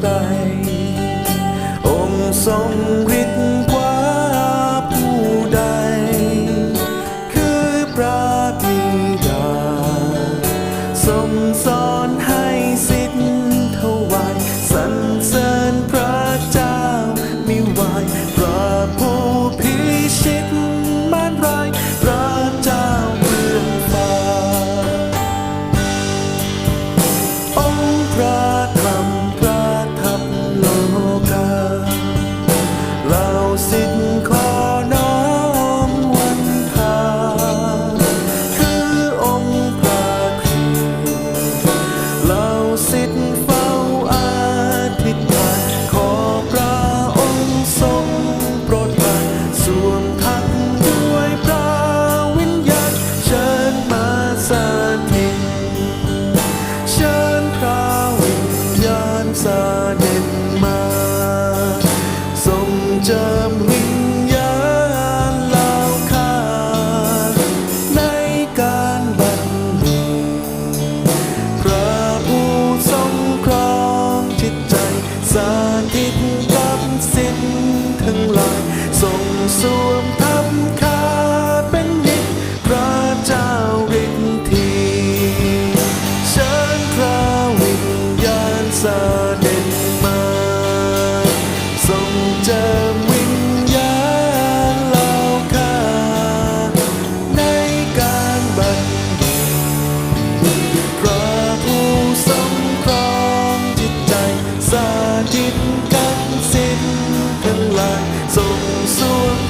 ใคองค์ทรงฤทธิ์กว่าผู้ใด คือพระบิดาทรงสอนให้ สวมทำคาเป็นนิดพระเจ้าฤทธีเชิญพระวิญญาณสาเด็จมาทรงเจอมวิญญาณเหล่าข้าในการบันพระผู้ทครองจิตใจสาธิตกันสิ้นพลัง so